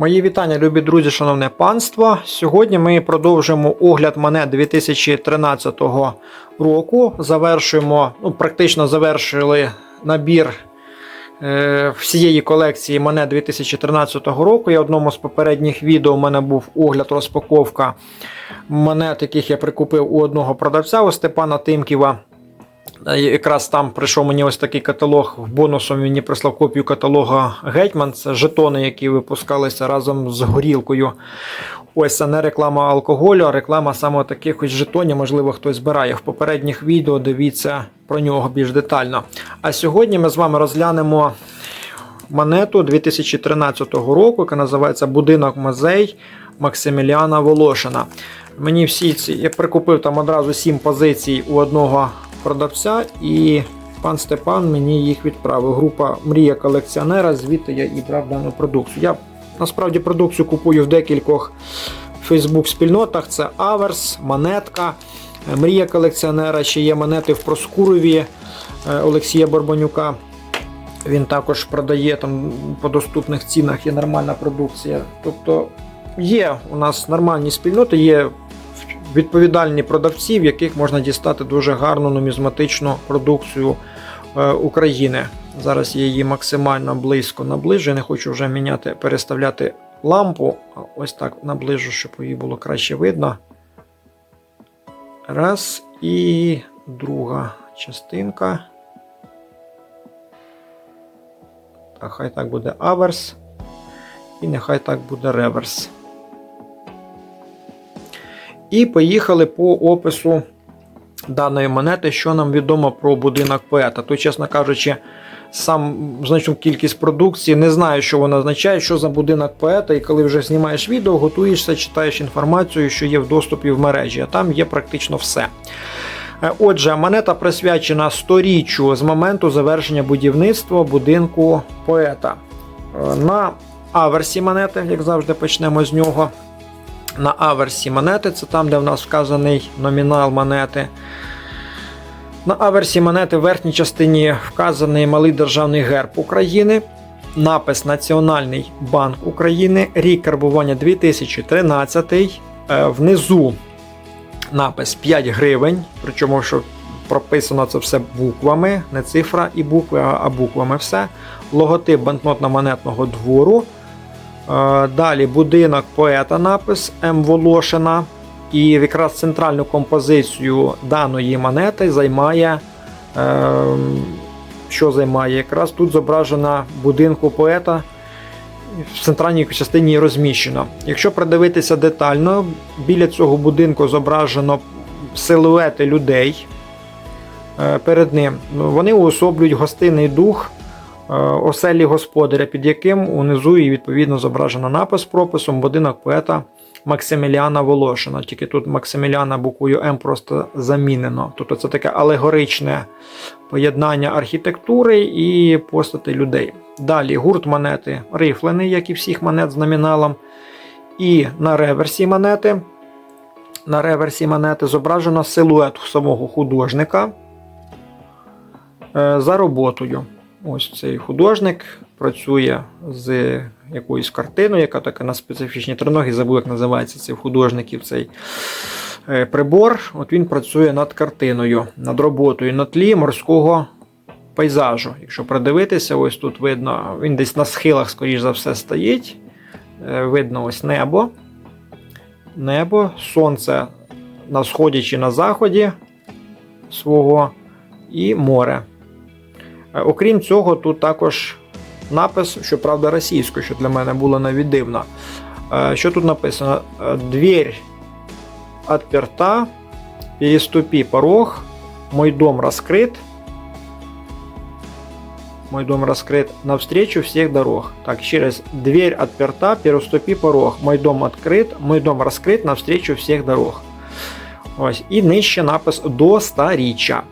Мої вітання, любі друзі, шановне панство. Сьогодні ми продовжуємо огляд монет 2013 року. Завершуємо, ну, практично завершили набір е, всієї колекції монет 2013 року. Я в одному з попередніх відео у мене був огляд розпаковка монет, яких я прикупив у одного продавця у Степана Тимківа. Е, Якраз там прийшов мені ось такий каталог. Бонусом мені прислав копію каталога Гетьман. Це жетони, які випускалися разом з горілкою. Ось це не реклама алкоголю, а реклама саме таких ось жетонів. Можливо, хтось збирає. В попередніх відео дивіться про нього більш детально. А сьогодні ми з вами розглянемо монету 2013 року, яка називається Будинок музей Максиміліана Волошина. Мені всі ці я прикупив там одразу сім позицій у одного продавця, і пан Степан мені їх відправив. Група Мрія колекціонера, звідти я і брав дану продукцію. Я насправді продукцію купую в декількох Фейсбук-спільнотах: це Аверс, Монетка, е, Мрія колекціонера, ще є монети в Проскурові е, Олексія Борбанюка. Він також продає там по доступних цінах, є нормальна продукція. Тобто є у нас нормальні спільноти, є відповідальні продавці, в яких можна дістати дуже гарну нумізматичну продукцію е, України. Зараз я її максимально близько наближу. Не хочу вже міняти, переставляти лампу. Ось так наближу, щоб її було краще видно. Раз. І друга частинка. Так, хай так буде аверс. І нехай так буде реверс. І поїхали по опису даної монети, що нам відомо про будинок поета. Тут, чесно кажучи, сам значну кількість продукції, не знаю, що вона означає, що за будинок поета, і коли вже знімаєш відео, готуєшся, читаєш інформацію, що є в доступі в мережі, а там є практично все. Е, Отже, монета присвячена сторіччю з моменту завершення будівництва будинку поета. Е, На аверсі монети, як завжди, почнемо з нього. На аверсі монети, це там, де в нас вказаний номінал монети. На аверсі монети в верхній частині вказаний малий державний герб України, напис Національний банк України, рік карбування 2013. Е, Внизу напис 5 гривень, причому що прописано це все буквами, не цифра і букви, а а буквами все. Логотип банкнотно-монетного двору. Е, Далі будинок поета напис М. Волошина. І якраз центральну композицію даної монети займає. е, Що займає? Якраз тут зображена будинку поета. В центральній частині розміщено. Якщо придивитися детально, біля цього будинку зображено силуети людей е, перед ним. Ну, Вони уособлюють гостинний дух оселі господаря, під яким унизу і відповідно зображено напис прописом будинок поета Максиміліана Волошина. Тільки тут Максиміліана буквою М просто замінено. Тобто це таке алегоричне поєднання архітектури і постати людей. Далі гурт монети рифлений, як і всіх монет з номіналом. І на реверсі монети. На реверсі монети зображено силует самого художника е, за роботою. Ось цей художник працює з якоюсь картиною, яка така на специфічній триногі, забув, як називається цей художників цей е, прибор. От він працює над картиною, над роботою на тлі морського пейзажу. Якщо придивитися, ось тут видно, він десь на схилах, скоріш за все, стоїть. Е, Видно ось небо. Небо, сонце на сході чи на заході свого і море. Е, Окрім цього, тут також напис, щоправда, російською, що для мене було навіть дивно. Е, Що тут написано? Е, Дверь отперта, переступи порог, мой дом раскрыт, мой дом раскрыт навстречу всех дорог. Так, ще раз. Дверь отперта, переступи порог. Мой дом открыт, мой дом раскрыт навстречу всех дорог. Ось. І нижче напис до старіччя.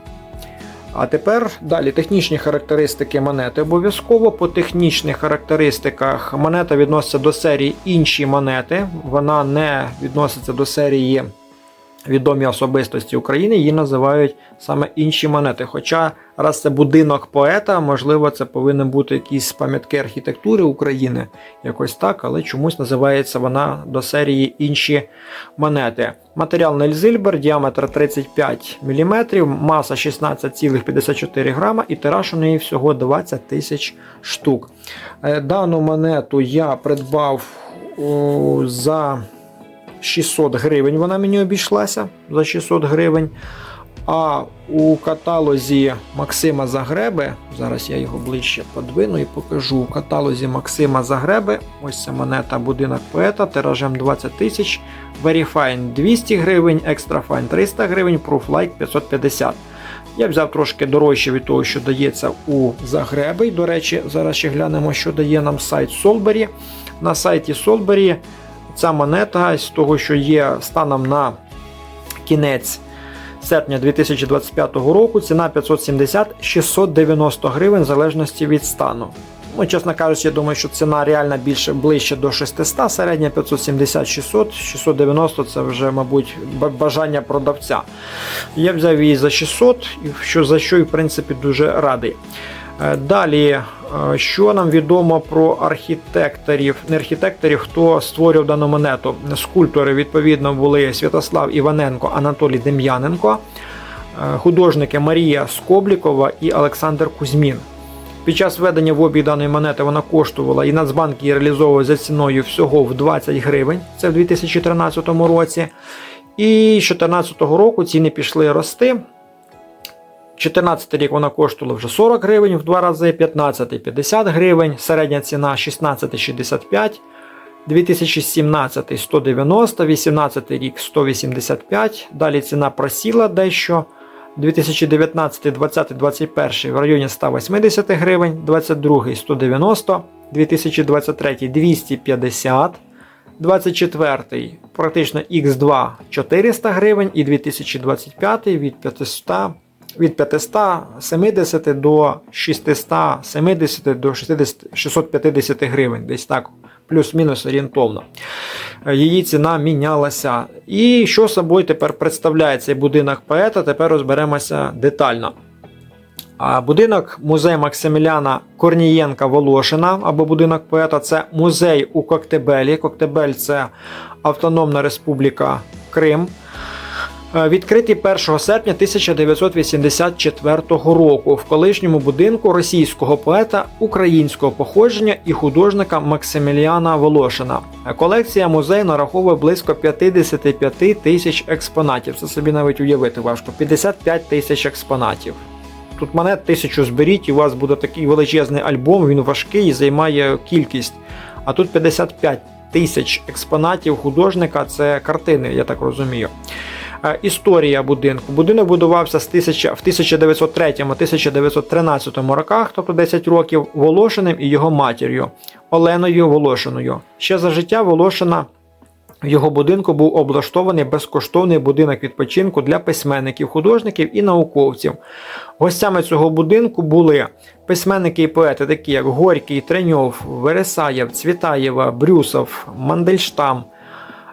А тепер далі технічні характеристики монети. Обов'язково по технічних характеристиках монета відноситься до серії інші монети. Вона не відноситься до серії відомі особистості України, її називають саме інші монети. Хоча раз це будинок поета, можливо, це повинен бути якісь пам'ятки архітектури України, якось так, але чомусь називається вона до серії інші монети. Матеріал Нельзильбер, діаметр 35 мм, маса 16,54 грама і тираж у неї всього 20 тисяч штук. Е, Дану монету я придбав за 600 гривень. Вона мені обійшлася за 600 гривень. А у каталозі Максима Загреби, зараз я його ближче подвину і покажу. У каталозі Максима Загреби, ось ця монета будинок поета, тиражем 20 тисяч, Verifine 200 гривень, Extra Fine 300 гривень, Proof-Like 550. Я взяв трошки дорожче від того, що дається у Загреби. До речі, зараз ще глянемо, що дає нам сайт Solberry. На сайті Solberry ця монета з того, що є станом на кінець серпня 2025 року, ціна 570-690 гривень в залежності від стану. Ну, чесно кажучи, я думаю, що ціна реально більше ближче до 600, середня 570-600, 690 це вже, мабуть, бажання продавця. Я взяв її за 600, що, за що і в принципі дуже радий. Е, Далі, е, що нам відомо про архітекторів, не архітекторів, хто створював дану монету. Скульптори, відповідно, були Святослав Іваненко, Анатолій Дем'яненко, е, художники Марія Скоблікова і Олександр Кузьмін. Під час введення в обіг даної монети вона коштувала і Нацбанк її реалізовував за ціною всього в 20 гривень, це в 2013 році. І з 2014 року ціни пішли рости. 14 рік вона коштувала вже 40 гривень в два рази, 15 50 гривень, середня ціна 16 65, 2017 190, 18 рік 185, далі ціна просіла дещо. 2019, 20, 21 в районі 180 гривень, 22 190, 2023 250, 24 практично X2 400 гривень і 2025 від 500 від 570 до 670 до 60, 650 гривень, десь так, плюс-мінус орієнтовно. Е, Її ціна мінялася. І що собою тепер представляє цей будинок поета, тепер розберемося детально. Будинок музей Максиміляна Корнієнка Волошина або будинок поета це музей у Коктебелі. Коктебель це Автономна Республіка Крим. Е, Відкритий 1 серпня 1984 року в колишньому будинку російського поета українського походження і художника Максиміліана Волошина. Колекція музею нараховує близько 55 тисяч експонатів. Це собі навіть уявити важко. 55 тисяч експонатів. Тут монет тисячу зберіть, і у вас буде такий величезний альбом, він важкий і займає кількість. А тут 55 тисяч експонатів художника це картини, я так розумію. Е, Історія будинку. Будинок будувався з 1000 в 1903-1913 роках, тобто 10 років, Волошиним і його матір'ю Оленою Волошиною. Ще за життя Волошина в його будинку був облаштований безкоштовний будинок відпочинку для письменників, художників і науковців. Гостями цього будинку були письменники і поети, такі як Горький, Треньов, Вересаєв, Цвітаєва, Брюсов, Мандельштам.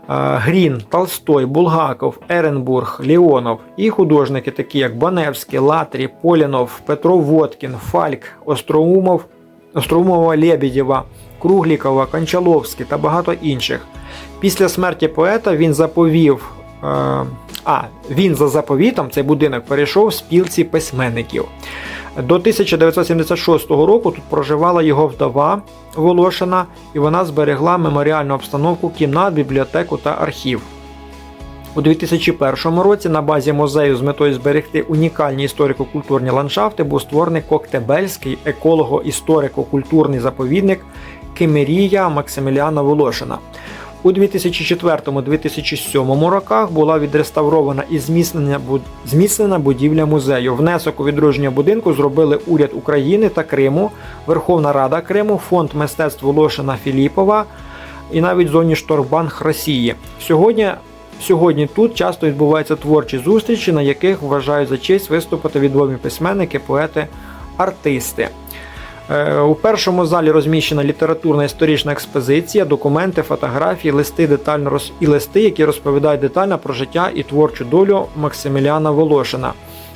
Грін, Толстой, Булгаков, Еренбург, Леонов і художники, такі як Баневський, Латрі, Полінов, Петро Водкін, Фальк, Остроумов, Остроумова Лебедєва, Круглікова, Кончаловський та багато інших. Після смерті поета він заповів. А, він за заповітом цей будинок перейшов спілці письменників. До 1976 року тут проживала його вдова Волошина, і вона зберегла меморіальну обстановку кімнат, бібліотеку та архів. У 2001 році на базі музею з метою зберегти унікальні історико-культурні ландшафти був створений Коктебельський еколого-історико-культурний заповідник Кемерія Максиміліана Волошина. У 2004-2007 роках була відреставрована і зміцнена, зміцнена будівля музею. Внесок у відродження будинку зробили уряд України та Криму, Верховна Рада Криму, Фонд мистецтв Волошина Філіпова і навіть Зонішторгбанк Росії. Сьогодні, сьогодні тут часто відбуваються творчі зустрічі, на яких вважають за честь виступити відомі письменники, поети, артисти. Е, У першому залі розміщена літературна історична експозиція, документи, фотографії, листи детально роз... і листи, які розповідають детально про життя і творчу долю Максиміляна Волошина.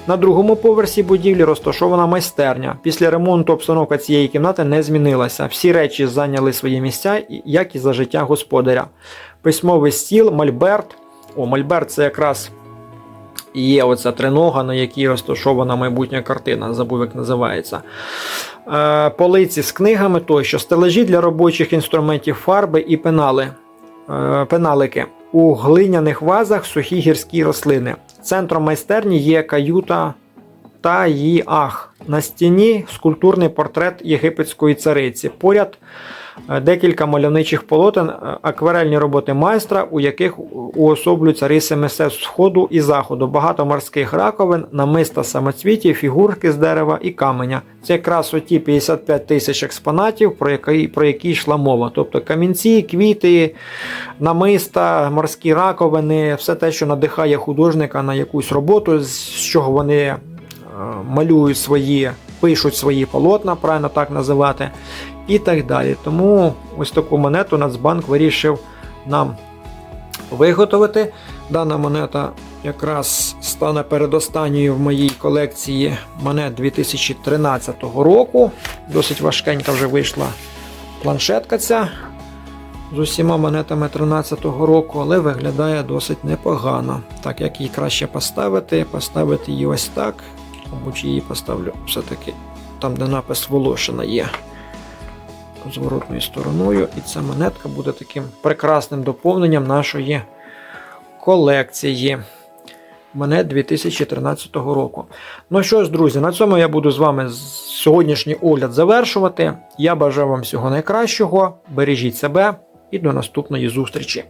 На другому поверсі будівлі розташована майстерня. Після ремонту обстановка цієї кімнати не змінилася. Всі речі зайняли свої місця, як і за життя господаря. Письмовий стіл, мольберт. О, мольберт це якраз є оця тринога, на якій розташована майбутня картина, забув, як називається. Е, полиці з книгами тощо, стележі для робочих інструментів фарби і пенали, е, пеналики. У глиняних вазах сухі гірські рослини. Центром майстерні є каюта та її ах. На стіні скульптурний портрет єгипетської цариці. Поряд е, декілька мальовничих полотен, е, акварельні роботи майстра, у яких уособлюються риси мистецтв сходу і заходу, багато морських раковин, намиста самоцвітів, фігурки з дерева і каменя. Це якраз оті 55 тисяч експонатів, про які, про які йшла мова. Тобто камінці, квіти, намиста, морські раковини, все те, що надихає художника на якусь роботу, з чого вони малюють свої, пишуть свої полотна, правильно так називати, і так далі. Тому ось таку монету Нацбанк вирішив нам виготовити. Дана монета якраз стане передостанньою в моїй колекції монет 2013 року. Досить важкенька вже вийшла планшетка ця з усіма монетами 13-го року, але виглядає досить непогано. Так, як її краще поставити, поставити її ось так. Мабуть, її поставлю все-таки там, де напис Волошина є. Зворотною стороною. І ця монетка буде таким прекрасним доповненням нашої колекції монет 2013 року. Ну що ж, друзі, на цьому я буду з вами сьогоднішній огляд завершувати. Я бажаю вам всього найкращого. Бережіть себе і до наступної зустрічі.